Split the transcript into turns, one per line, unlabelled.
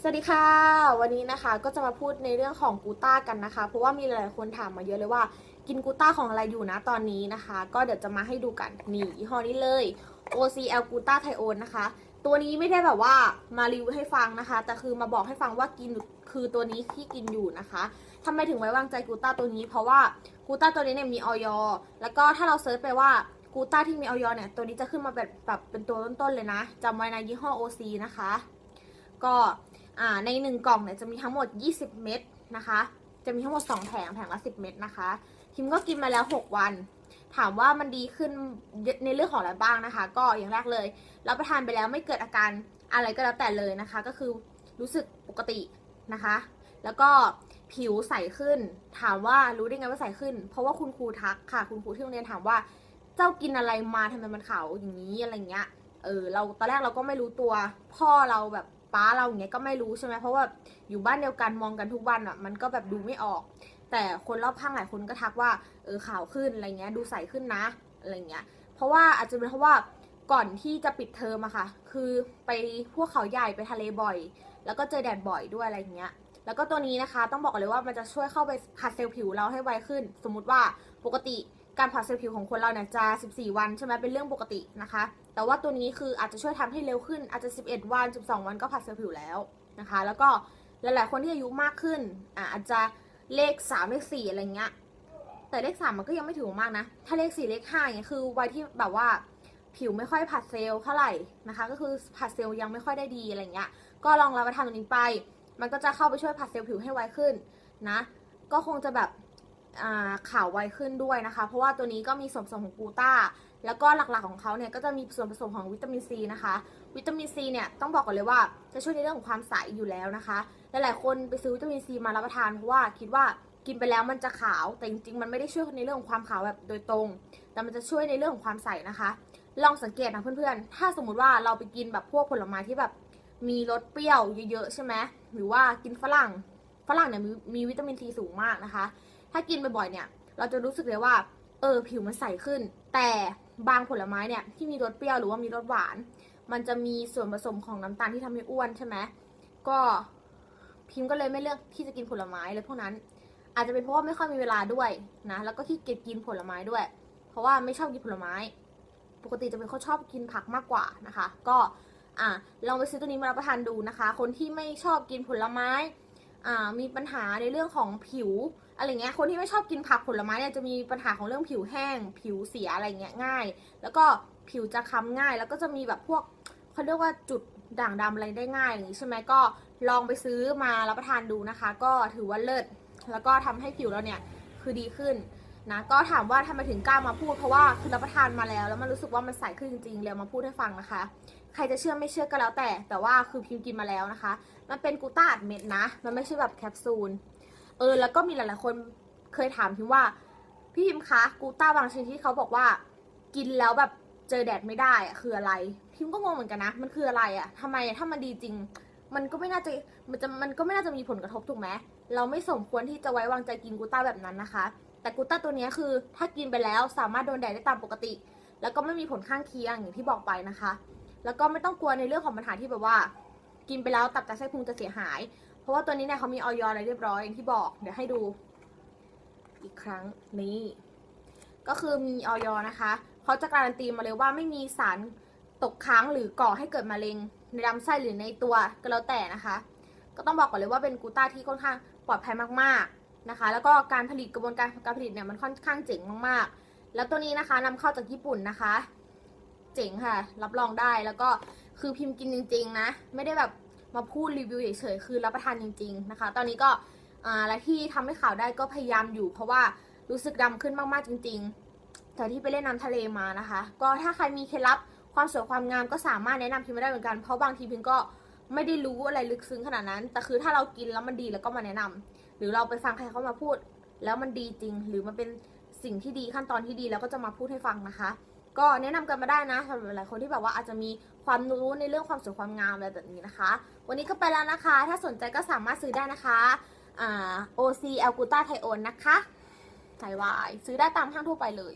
สวัสดีค่ะ วันนี้นะคะก็จะมาพูดในเรื่องของกูต้ากันนะคะ เพราะว่ามีหลายคนถามมาเยอะเลยว่า กินกูต้าของอะไรอยู่นะตอนนี้นะคะ ก็เดี๋ยวจะมาให้ดูกันนี่ยี่ห้อนี้เลย OCL กูต้าไทโอนนะคะ ตัวนี้ไม่ได้แบบว่ามารีวิวให้ฟังนะคะ แต่คือมาบอกให้ฟังว่ากินคือตัวนี้ที่กินอยู่นะคะทำไมถึงไว้วางใจกูต้าตัวนี้ เพราะว่ากูต้าตัวนี้เนี่ยมีออยแล้วก็ถ้าเราเซิร์ชไปว่ากูต้าที่มีออยเนี่ยตัวนี้จะขึ้นมาแบบแบบเป็นตัวต้นๆเลยนะจำไว้นะยี่ห้อ OC นะคะ ก็ อ่าในหนึ่งกล่องเนี่ยจะมีทั้งหมด 20 เม็ดนะคะ จะมีทั้งหมด 2 แผงแผงละ 10 เม็ดนะคะทิมก็กินมาแล้ว 6 วัน ถามว่ามันดีขึ้นในเรื่องของอะไรบ้างนะคะ ก็อย่างแรกเลยรับประทานไปแล้วไม่เกิดอาการอะไรก็แล้วแต่เลยนะคะ ก็คือรู้สึกปกตินะคะ แล้วก็ผิวใสขึ้น ถามว่ารู้ได้ไงว่าใสขึ้น เพราะว่าคุณครูทักค่ะ คุณครูที่โรงเรียนถามว่าเจ้ากินอะไรมาทำไมมันขาวอย่างนี้อะไรเงี้ยเออเราตอนแรกเราก็ไม่รู้ตัวพ่อเราแบบ ป้าเราอย่างเงี้ยก็ไม่รู้ใช่ไหมเพราะว่าอยู่บ้านเดียวกันมองกันทุกวันอะมันก็แบบดูไม่ออก แต่คนรอบข้างหลายคนก็ทักว่าเออขาวขึ้นอะไรเงี้ยดูใสขึ้นนะอะไรเงี้ยเพราะว่าอาจจะเป็นเพราะว่าก่อนที่จะปิดเทอมอะค่ะ คือไปพวกเขาใหญ่ไปทะเลบ่อย แล้วก็เจอแดดบ่อยด้วยอะไรเงี้ย แล้วก็ตัวนี้นะคะ ต้องบอกเลยว่ามันจะช่วยเข้าไปผัดเซลล์ผิวเราให้ไวขึ้น สมมุติว่าปกติ การผัดเซลล์ผิวของคนเราเนี่ยจะ 14 วันใช่ไหมเป็นเรื่องปกตินะคะ แต่ว่าตัวนี้คืออาจจะช่วยทำให้เร็วขึ้นอาจจะ 11 วัน 12 วันก็ผัดเซลล์ผิวแล้วนะคะ แล้วก็หลาย ๆ คนที่อายุมากขึ้นอะอาจจะเลข 3 เลข 4 อะไรเงี้ย แต่เลข 3 มันก็ยังไม่ถือมากนะ ถ้าเลข 4 เลข5เนี่ยคือวัยที่แบบว่าผิวไม่ค่อยผัดเซลล์เท่าไหร่นะคะ ก็คือผัดเซลล์ยังไม่ค่อยได้ดีอะไรเงี้ย ก็ลองรับประทานตัวนี้ไป มันก็จะเข้าไปช่วยผัดเซลล์ผิวให้ไวขึ้นนะ ก็คงจะแบบ ขาวไวขึ้นด้วยนะคะ เพราะว่าตัวนี้ก็มีส่วนผสมของกูต้า แล้วก็หลักๆของเขาเนี่ยก็จะมีส่วนผสมของวิตามินซีนะคะ วิตามินซีเนี่ยต้องบอกก่อนเลยว่าจะช่วยในเรื่องของความใสอยู่แล้วนะคะ หลายๆคนไปซื้อวิตามินซีมารับประทานเพราะว่าคิดว่ากินไปแล้วมันจะขาว แต่จริงๆ มันไม่ได้ช่วยในเรื่องของความขาวแบบโดยตรง แต่มันจะช่วยในเรื่องของความใสนะคะ ลองสังเกตนะเพื่อนๆ ถ้าสมมุติว่าเราไปกินแบบพวกผลไม้ที่แบบมีรสเปรี้ยวเยอะๆ ใช่ไหมหรือว่ากินฝรั่ง ฝรั่งเนี่ยมีมีวิตามินซีสูงมากนะคะ ถ้ากินบ่อยๆเนี่ย เราจะรู้สึกเลยว่า เออผิวมันใสขึ้น แต่บางผลไม้เนี่ยที่มีรสเปรี้ยวหรือว่ามีรสหวาน มันจะมีส่วนผสมของน้ำตาลที่ทำให้อ้วนใช่ไหมก็พิมพ์ก็เลยไม่เลือกที่จะกินผลไม้เลยพวกนั้น อาจจะเป็นเพราะว่าไม่ค่อยมีเวลาด้วยนะแล้วก็ขี้เกียจกินผลไม้ด้วย เพราะว่าไม่ชอบกินผลไม้ ปกติจะเป็นคนชอบกินผักมากกว่านะคะ ก็อะลองไปซื้อตัวนี้มารับประทานดูนะคะ คนที่ไม่ชอบกินผลไม้ มีปัญหาในเรื่องของผิวอะไรเงี้ย คนที่ไม่ชอบกินผักผลไม้เนี่ยจะมีปัญหาของเรื่องผิวแห้ง ผิวเสียอะไรเงี้ยง่าย แล้วก็ผิวจะค้ำง่าย แล้วก็จะมีแบบพวกเขาเรียกว่าจุดด่างดำอะไรได้ง่ายอย่างนี้ใช่ไหมก็ลองไปซื้อมารับประทานดูนะคะ ก็ถือว่าเลิศแล้วก็ทำให้ผิวเราเนี่ยคือดีขึ้นนะก็ถามว่าทำไมถึงกล้ามาพูดเพราะว่าคือรับประทานมาแล้ว แล้วมันรู้สึกว่ามันใสขึ้นจริงๆเลยมาพูดให้ฟังนะคะ ใครจะเชื่อไม่เชื่อก็แล้วแต่ แต่ว่าคือพิมกินมาแล้วนะคะ มันเป็นกูต้าอัดเม็ดนะ มันไม่ใช่แบบแคปซูล เออ แล้วก็มีหลายๆคนเคยถามพิมว่า พี่พิมคะ กูต้าบางชนิดที่เขาบอกว่า กินแล้วแบบเจอแดดไม่ได้อะคืออะไร พิมก็งงเหมือนกันนะ มันคืออะไรอะทำไมถ้ามันดีจริง มันก็ไม่น่าจะ มันจะ มันก็ไม่น่าจะมีผลกระทบถูกไหมเราไม่สมควรที่จะไว้วางใจกินกูต้าแบบนั้นนะคะ แต่กูต้าตัวนี้คือ ถ้ากินไปแล้วสามารถโดนแดดได้ตามปกติ แล้วก็ไม่มีผลข้างเคียงอย่างที่บอกไปนะคะ แล้วก็ไม่ต้องกลัวในเรื่องของปัญหาที่แบบว่า กินไปแล้วตับไตไส้พุงจะเสียหาย เพราะว่าตัวนี้เนี่ยเขามีออยอะไรเรียบร้อยอย่างที่บอก เดี๋ยวให้ดู อีกครั้งนี้ก็คือมีออยนะคะเขาจะการันตีมาเลยว่าไม่มีสารตกค้างหรือก่อให้เกิดมะเร็งในลำไส้หรือในตัวก็แล้วแต่นะคะ ก็ต้องบอกก่อนเลยว่าเป็นกูต้าที่ค่อนข้างปลอดภัยมากๆนะคะ แล้วก็การผลิตกระบวนการการผลิตเนี่ยมันค่อนข้างเจ๋งมากๆ แล้วตัวนี้นะคะนำเข้าจากญี่ปุ่นนะคะ เจ๋งค่ะ รับรองได้แล้วก็ คือพิมพ์กินจริง ๆ นะ ไม่ได้แบบมาพูดรีวิวเฉยๆคือรับประทานจริง ๆ นะคะ ตอนนี้ก็อ่าและที่ทำให้ข่าวได้ก็พยายามอยู่ เพราะว่ารู้สึกดำขึ้นมากๆจริง ๆ แต่ที่ไปเล่นน้ำทะเลมานะคะ ก็ถ้าใครมีเคล็ดลับความสวยความงามก็สามารถแนะนำพิมพ์ได้เหมือนกัน เพราะบางทีพิมพ์ก็ไม่ได้รู้อะไรลึกซึ้งขนาดนั้น แต่คือถ้าเรากินแล้วมันดีแล้วก็มาแนะนำหรือเราไปฟังใครเขามาพูด แล้วมันดีจริง หรือมันเป็นสิ่งที่ดีขั้นตอนที่ดีแล้วก็จะมาพูดให้ฟังนะคะ ก็แนะนำกันมาได้นะสำหรับหลายคนที่แบบว่าอาจจะมีความรู้ในเรื่องความสวยความงามอะไรแบบนี้นะคะ วันนี้ก็ไปแล้วนะคะ ถ้าสนใจก็สามารถซื้อได้นะคะอ่า OC แอลกูต้าไทโอนนะคะไทยวายซื้อได้ตามห้างทั่วไปเลย